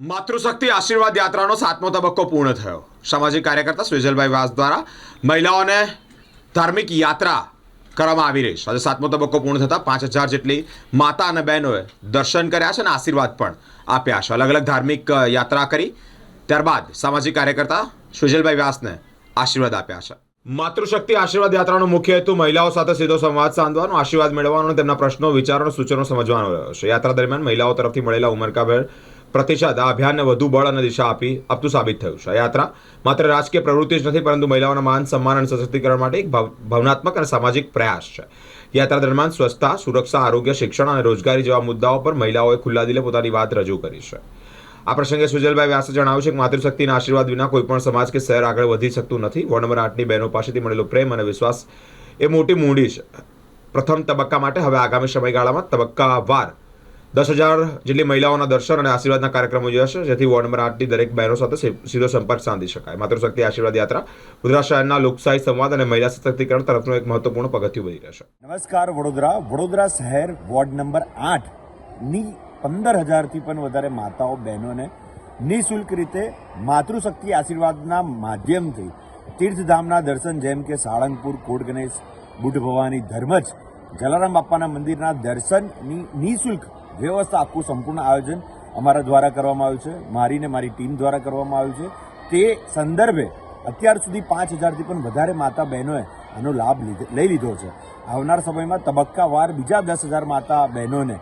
માતૃશક્તિ આશીર્વાદ યાત્રાનો સાતમો તબક્કો પૂર્ણ થયો. સામાજિક કાર્યકર્તા સ્વેજલભાઈ વાસ દ્વારા મહિલાઓને ધાર્મિક યાત્રા કરવામાં આવી રહી છે. આજે સાતમો તબક્કો પૂર્ણ થતાં પાંચ હજાર જેટલી માતા અને બહેનોએ દર્શન કર્યા છે અને આશીર્વાદ પણ આપ્યા છે. અલગ અલગ ધાર્મિક યાત્રા કરી. ત્યારબાદ સામાજિક કાર્યકર્તા સુજલભાઈ વ્યાસને આશીર્વાદ આપ્યા છે. માતૃશક્તિ આશીર્વાદ યાત્રાનો મુખ્ય હેતુ મહિલાઓ સાથે સીધો સંવાદ સાધવાનો, આશીર્વાદ મેળવવાનો તેમના પ્રશ્નો, વિચારો સૂચનો સમજવાનો છે. યાત્રા દરમિયાન મહિલાઓ તરફથી મળેલા ઉમરકાભેર પ્રતિસાદ, આ અભિયાનને વધુ બળ અને દિશા આપી આપતું સાબિત થયું છે. આ યાત્રા માત્ર રાજકીય પ્રવૃત્તિ જ નથી, પરંતુ મહિલાઓના માન સન્માન અને સશક્તિકરણ માટે એક ભાવ- ભાવનાત્મક અને સામાજિક પ્રયાસ છે. યાત્રા દરમિયાન સ્વચ્છતા, સુરક્ષા, આરોગ્ય, શિક્ષણ અને રોજગારી જેવા મુદ્દાઓ પર મહિલાઓએ ખુલ્લા દિલે પોતાની વાત રજૂ કરી છે. આ પ્રસંગે સુજલભાઈ વ્યાસે જણાવ્યું છે કે માતૃશક્તિના આશીર્વાદ વિના કોઈ પણ સમાજ કે શહેર આગળ વધી શકતું નથી. વોર્ડ નંબર આઠની બહેનો પાસેથી મળેલો પ્રેમ અને વિશ્વાસ એ મોટી મૂડી છે. પ્રથમ તબક્કા માટે હવે આગામી સમયગાળામાં તબક્કાવાર દસ હજાર જેટલી મહિલાઓના દર્શન અને આશીર્વાદના કાર્યક્રમો યોજાશે જેથી વોર્ડ નંબર આઠની દરેક બહેનો સાથે સીધો સંપર્ક સાંધી શકાય. માતૃશક્તિ આશીર્વાદ યાત્રા ગુજરાત શહેરના લોકશાહી સંવાદ અને મહિલા સશક્તિકરણ તરફનું એક મહત્વપૂર્ણ પગથિયું બની રહેશે. નમસ્કાર, વડોદરા. વડોદરા શહેર વોર્ડ નંબર આઠની પંદર હજારથી પણ વધારે માતાઓ, બહેનોને નિઃશુલ્ક રીતે માતૃશક્તિ આશીર્વાદના માધ્યમથી તીર્થધામના દર્શન, જેમ કે સાળંગપુર કોટ ગણેશ બુઢ ભવાની ધર્મજ જલારામ બાપાના મંદિરના દર્શનની નિઃશુલ્ક વ્યવસ્થા આખું સંપૂર્ણ આયોજન અમારા દ્વારા કરવામાં આવ્યું છે. મારી ને મારી ટીમ દ્વારા કરવામાં આવ્યું છે. તે સંદર્ભે અત્યાર સુધી પાંચ હજારથી પણ વધારે માતા બહેનોએ આનો લાભ લઈ લીધો છે. આવનાર સમયમાં તબક્કાવાર બીજા દસ હજાર માતા બહેનોને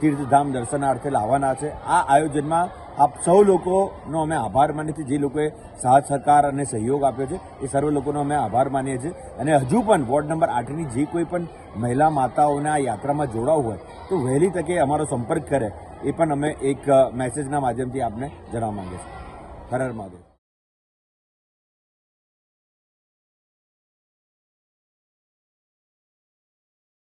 તીર્થધામ દર્શનાર્થે લાવવાના છે. આ આયોજનમાં આપ સૌ લોકોનો અમે આભાર માનીએ છીએ. જે લોકોએ સાથ, સહકાર અને સહયોગ આપ્યો છે, એ સર્વ લોકોનો અમે આભાર માનીએ છીએ. અને હજુ પણ વોર્ડ નંબર આઠની જે કોઈ પણ મહિલા માતાઓને આ યાત્રામાં જોડાવવું હોય, તો વહેલી તકે અમારો સંપર્ક કરે, એ પણ અમે એક મેસેજના માધ્યમથી આપને જણાવવા માંગીએ છીએ. હર મહાદેવ.